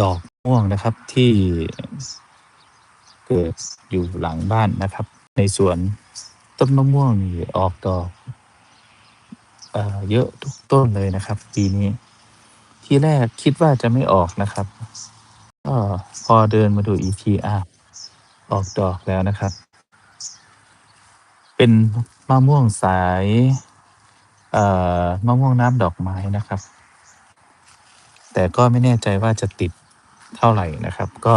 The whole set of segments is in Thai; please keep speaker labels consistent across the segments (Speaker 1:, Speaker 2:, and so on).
Speaker 1: ดอกม่วงนะครับที่เกิดอยู่หลังบ้านนะครับ ในสวนต้นมะม่วงนี่ออกดอกเอเยอะทุกต้นเลยนะครับ ปีนี้ ที่แรกคิดว่าจะไม่ออกนะครับก็พอเดินมาดูอีกทีอ้าวออกดอกแล้วนะครับ เป็นมะม่วงสาย เอ่อมะม่วงน้ำดอกไม้นะครับ แต่ก็ไม่แน่ใจว่าจะติดเท่าไหร่นะครับ ก็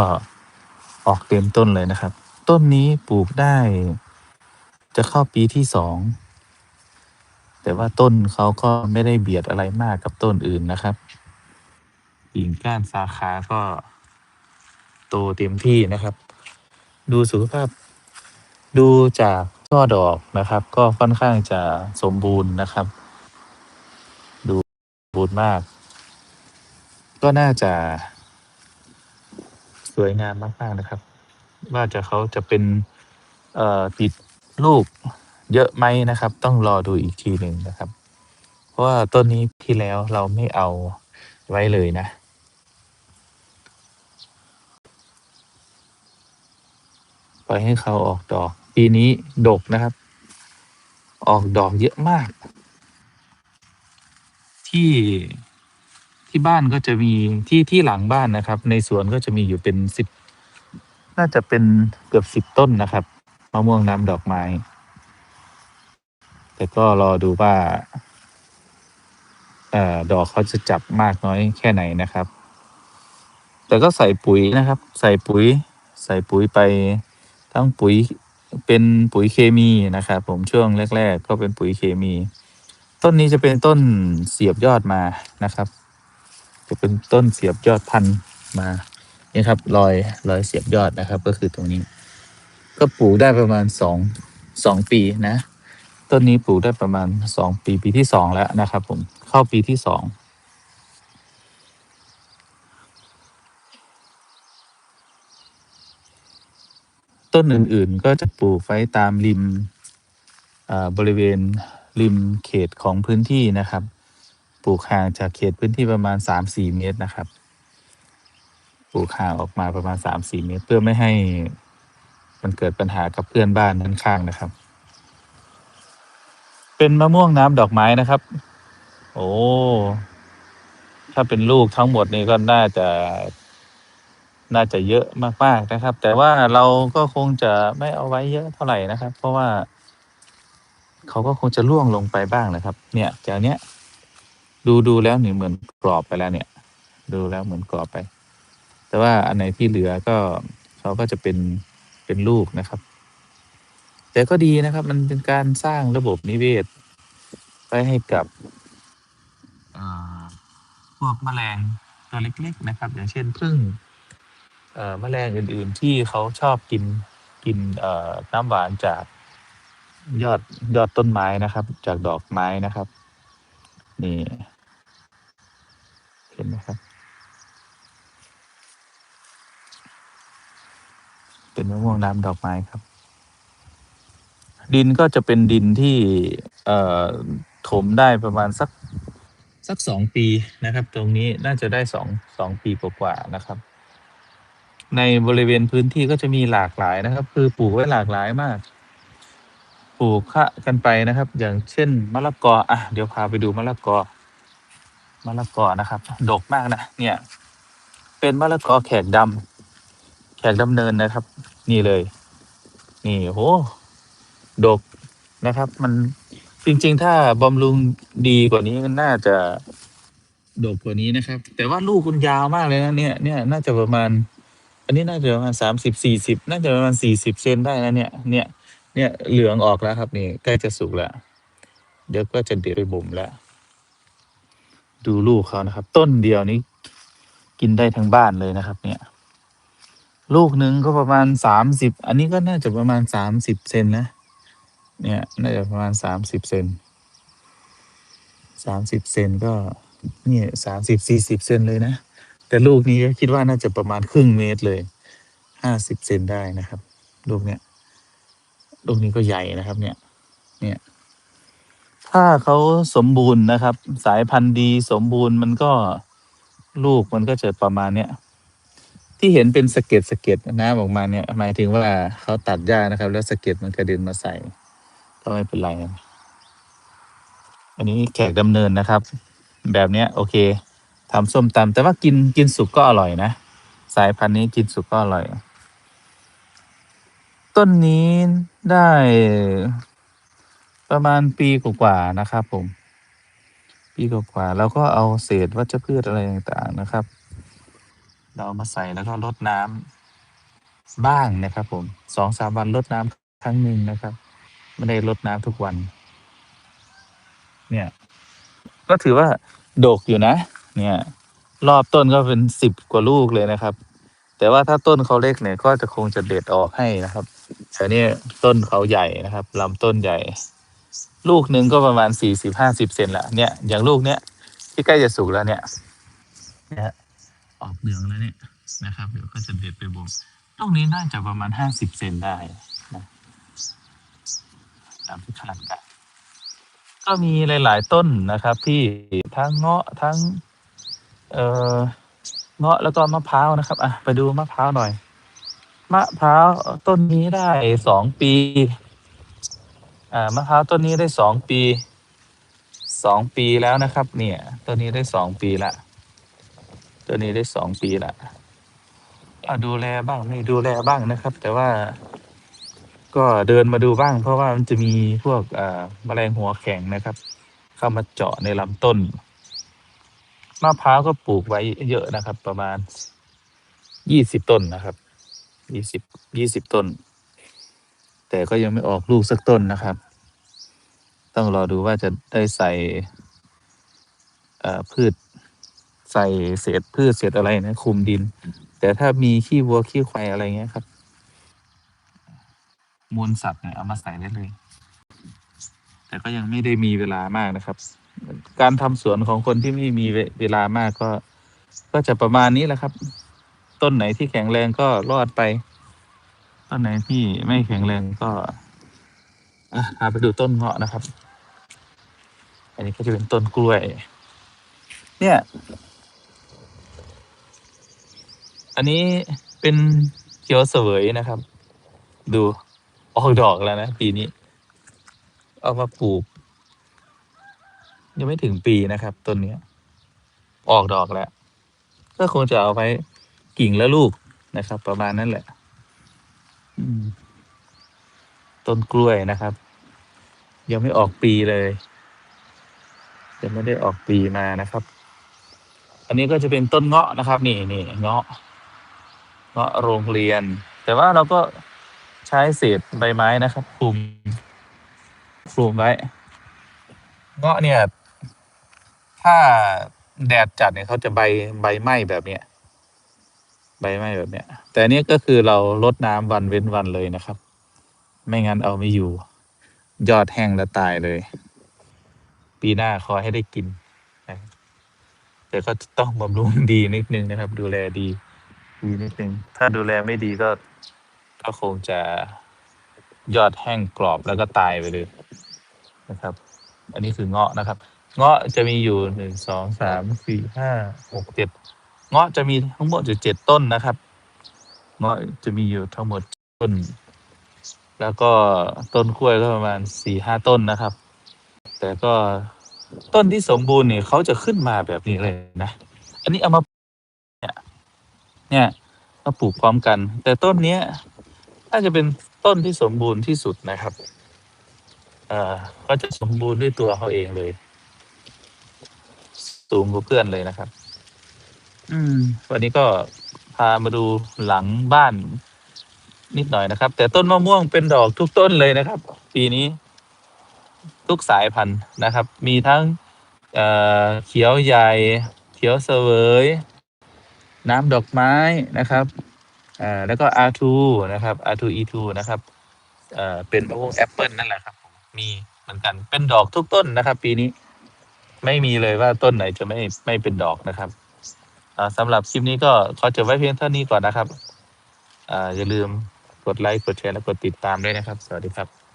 Speaker 1: ออกเต็มต้นเลยนะครับ ต้นนี้ปลูกได้ จะเข้าปีที่สองแต่ว่าต้นเขาก็ไม่ได้เบียดอะไรมากกับต้นอื่นนะครับกิ่งก้านสาขาก็โตเต็มที่นะครับ ดูสุขภาพ ดูจากช่อดอกนะครับ ก็ค่อนข้างจะสมบูรณ์นะครับ ดูสมบูรณ์มาก ก็น่าจะ สวยงามมาก ๆ นะครับ ว่าจะเขาจะเป็นเอ่อติดลูกเยอะไหมนะครับ ต้องรอดูอีกทีหนึ่งนะครับ เพราะว่าต้นนี้ที่แล้วเราไม่เอาไว้เลยนะ ปล่อยให้เขาออกดอก ปีนี้ดกนะครับ ออกดอกเยอะมาก ที่ ที่บ้านก็จะมีที่ที่หลังบ้านนะครับ ในสวนก็จะมีอยู่เป็นสิบน่าจะเป็นเกือบสิบต้นนะครับมะม่วงน้ำดอกไม้ แต่ก็รอดูว่าเอ่อดอกเขาจะจับมากน้อยแค่ไหนนะครับ แต่ก็ใส่ปุ๋ยนะครับ ใส่ปุ๋ย ใส่ปุ๋ยไปทั้งปุ๋ยเป็นปุ๋ยเคมีนะครับผมช่วงแรก ๆ ก็เป็นปุ๋ยเคมี ต้นนี้จะเป็นต้นเสียบยอดมานะครับ จะเป็นต้นเสียบยอดพันธุ์มานี่ครับรอยรอยเสียบยอดนะครับ ก็คือตรงนี้ ก็ปลูกได้ประมาณสองสองปีนะ ต้นนี้ปลูกได้ประมาณสองปีปีที่สองแล้วนะครับ ผมเข้าปีที่สองต้นอื่นๆ ก็จะปลูกไว้ตามริมอ่าบริเวณริมเขตของพื้นที่นะครับ ปลูกห่างจากเขตพื้นที่ประมาณสามสี่เมตรนะครับ ปลูกห่างออกมาประมาณสามสี่เมตร เพื่อไม่ให้มันเกิดปัญหากับเพื่อนบ้านด้านข้างนะครับ เป็นมะม่วงน้ำดอกไม้นะครับ โอ้ ถ้าเป็นลูกทั้งหมดนี่ก็น่าจะน่าจะเยอะมากๆนะครับ แต่ว่าเราก็คงจะไม่เอาไว้เยอะเท่าไหร่นะครับ เพราะว่า เขาก็คงจะร่วงลงไปบ้างนะครับ เนี่ยจากเนี้ย ดูดูแล้วนี่เหมือนกรอบไปแล้วเนี่ย ดูแล้วเหมือนกรอบไป แต่ว่าอันไหนที่เหลือก็เขาก็จะเป็นเป็นลูกนะครับ แต่ก็ดีนะครับ มันเป็นการสร้างระบบนิเวศไว้ให้กับพวกแมลงตัวเล็ก ๆ นะครับ อย่างเช่นผึ้งเอ่อแมลงอื่น ๆ ที่เขาชอบกินกินน้ำหวานจากยอดยอดต้นไม้นะครับ จากดอกไม้นะครับ นี่ เห็นไหมครับ เป็นมะม่วงน้ำดอกไม้ครับ ดินก็จะเป็นดินที่เอ่อถมได้ประมาณสักสักสองปีนะครับ ตรงนี้น่าจะได้สองสองปีกว่าๆนะครับ ในบริเวณพื้นที่ก็จะมีหลากหลายนะครับ คือปลูกไว้หลากหลายมาก ปลูกคะกันไปนะครับ อย่างเช่นมะละกออะเดี๋ยวพาไปดูมะละกอ มะละกอนะครับ ดกมากนะ เนี่ย เป็นมะละกอแขกดำแขกดำเนินนะครับ นี่เลย นี่โหดกนะครับ มันจริง ๆ ถ้าบำรุงดีกว่านี้มันน่าจะดกกว่านี้นะครับ แต่ว่าลูกมันยาวมากเลยนะเนี่ยเนี่ยน่าจะประมาณ อันนี้น่าจะประมาณสามสิบสี่สิบน่าจะประมาณสี่สิบเซนได้นะเนี่ย เนี่ย เนี่ยเหลืองออกแล้วครับ นี่ใกล้จะสุกแล้ว เดี๋ยวก็จะเด็ดไปบ่มแล้ว ดูลูกเขานะครับ ต้นเดียวนี้ กินได้ทั้งบ้านเลยนะครับ เนี่ย ลูกหนึ่งก็ประมาณสามสิบอันนี้ก็น่าจะประมาณสามสิบเซนนะเนี่ยน่าจะประมาณสามสิบเซนสามสิบเซนก็นี่สามสิบสี่สิบเซนเลยนะ แต่ลูกนี้ก็คิดว่าน่าจะประมาณครึ่งเมตรเลยห้าสิบเซนได้นะครับ ลูกเนี้ยลูกนี้ก็ใหญ่นะครับ เนี่ย เนี่ย ถ้าเขาสมบูรณ์นะครับ สายพันธุ์ดีสมบูรณ์มันก็ลูกมันก็จะประมาณเนี้ยที่เห็นเป็นสะเก็ดสะเก็ดน้ำออกมาเนี่ย หมายถึงว่าเขาตัดหญ้านะครับ แล้วสะเก็ดมันกระเด็นมาใส่ก็ไม่เป็นไรอันนี้แขกดำเนินนะครับ แบบเนี้ยโอเคทำส้มตำแต่ว่ากินกินสุกก็อร่อยนะ สายพันธุ์นี้กินสุกก็อร่อย ต้นนี้ได้ ประมาณปีกว่าๆนะครับ ผม ปีกว่าๆแล้วก็เอาเศษวัชพืชอะไรต่างๆนะครับ เราเอามาใส่แล้วก็รดน้ำบ้างนะครับ ผมสองสามวันรดน้ำครั้งหนึ่งนะครับไม่ได้รดน้ำทุกวัน เนี่ย ก็ถือว่าโดกอยู่นะ เนี่ย รอบต้นก็เป็นสิบกว่าลูกเลยนะครับ แต่ว่าถ้าต้นเขาเล็กเนี่ยก็จะคงจะเด็ดออกให้นะครับแต่นี่ต้นเขาใหญ่นะครับลำต้นใหญ่ ลูกหนึ่งก็ประมาณสี่สิบห้าสิบเซนละเนี่ยอย่างลูกเนี้ยที่ใกล้จะสุกแล้วเนี่ยเนี่ยออกเหลืองแล้วเนี่ยนะครับ เดี๋ยวก็จะเด็ดไปบ่มลูกนี้น่าจะประมาณห้าสิบเซนได้นะตามที่คาดการณ์ก็มีหลาย ๆ ต้นนะครับ ที่ทั้งเงาะทั้ง เอ่อเงาะแล้วก็มะพร้าวนะครับ อะไปดูมะพร้าวหน่อย มะพร้าวต้นนี้ได้สองปี มะพร้าวต้นนี้ได้สองปีสองปีแล้วนะครับ เนี่ยต้นนี้ได้สองปีละต้นนี้ได้สองปีละดูแลบ้างไม่ดูแลบ้างนะครับ แต่ว่า ก็เดินมาดูบ้าง เพราะว่ามันจะมีพวกแมลงหัวแข็งนะครับ เข้ามาเจาะในลำต้นมะพร้าวก็ปลูกไว้เยอะนะครับ ประมาณยี่สิบต้นนะครับยี่สิบยี่สิบต้น แต่ก็ยังไม่ออกลูกสักต้นนะครับ ต้องรอดูว่าจะได้ใส่พืช ใส่เศษพืชเศษอะไรนะคุมดิน แต่ถ้ามีขี้วัวขี้ควายอะไรเงี้ยครับ มูลสัตว์เนี่ยเอามาใส่ได้เลย แต่ก็ยังไม่ได้มีเวลามากนะครับ การทำสวนของคนที่ไม่มีเวลามากก็ ก็จะประมาณนี้แหละครับ ต้นไหนที่แข็งแรงก็รอดไป ต้นไหนที่ไม่แข็งแรงก็อะพาไปดูต้นเงาะนะครับ อันนี้ก็จะเป็นต้นกล้วย เนี่ย อันนี้เป็นเขียวเสวยนะครับ ดูออกดอกแล้วนะปีนี้ เอามาปลูก ยังไม่ถึงปีนะครับต้นนี้ออกดอกแล้ว ก็คงจะเอาไว้กิ่งและลูกนะครับ ประมาณนั้นแหละ ต้นกล้วยนะครับ ยังไม่ออกปีเลย ยังไม่ได้ออกปีมานะครับ อันนี้ก็จะเป็นต้นเงาะนะครับ นี่นี่เงาะ เงาะโรงเรียน แต่ว่าเราก็ใช้เศษใบไม้นะครับคลุมคลุมไว้ เงาะเนี่ย ถ้าแดดจัดเนี่ยเขาจะใบใบไหม้แบบเนี้ย ใบไม้แบบเนี้ย แต่อันนี้ก็คือเราลดน้ำวันเว้นวันเลยนะครับ ไม่งั้นเอาไม่อยู่ ยอดแห้งแล้วตายเลย ปีหน้าขอให้ได้กินแต่ก็ต้องบำรุงดีนิดนึงนะครับ ดูแลดีดีนิดนึงถ้าดูแลไม่ดีก็ก็คงจะยอดแห้งกรอบแล้วก็ตายไปเลยนะครับ อันนี้คือเงาะนะครับ เงาะจะมีอยู่หนึ่งสองสามสี่ห้าหกเจ็ด เงาะจะมีทั้งหมดอยู่เจ็ดต้นนะครับ เงาะจะมีอยู่ทั้งหมดต้น แล้วก็ต้นกล้วยก็ประมาณสี่ห้าต้นนะครับ แต่ก็ต้นที่สมบูรณ์เนี่ยเขาจะขึ้นมาแบบนี้เลยนะ อันนี้เอามาเนี่ยเนี่ยมาปลูกพร้อมกัน แต่ต้นเนี้ยน่าจะเป็นต้นที่สมบูรณ์ที่สุดนะครับ เอ่อก็จะสมบูรณ์ด้วยตัวเขาเองเลย สูงกว่าเพื่อนเลยนะครับ อืม วันนี้ก็พามาดูหลังบ้านนิดหน่อยนะครับ แต่ต้นมะม่วงเป็นดอกทุกต้นเลยนะครับ ปีนี้ ทุกสายพันธุ์นะครับ มีทั้งเอ่อเขียวใหญ่ เขียวเสวย น้ำดอกไม้นะครับอ่าแล้วก็ R2 นะครับ R2 E2 นะครับเอ่อเป็นมะม่วงแอปเปิลนั่นแหละครับผมมีเหมือนกันเป็นดอกทุกต้นนะครับ ปีนี้ ไม่มีเลยว่าต้นไหนจะไม่ไม่เป็นดอกนะครับ สำหรับคลิปนี้ก็ขอจบไว้เพียงเท่านี้ก่อนนะครับออย่าลืมกดไลค์ กดแชร์ และกดติดตามด้วยนะครับ สวัสดีครับ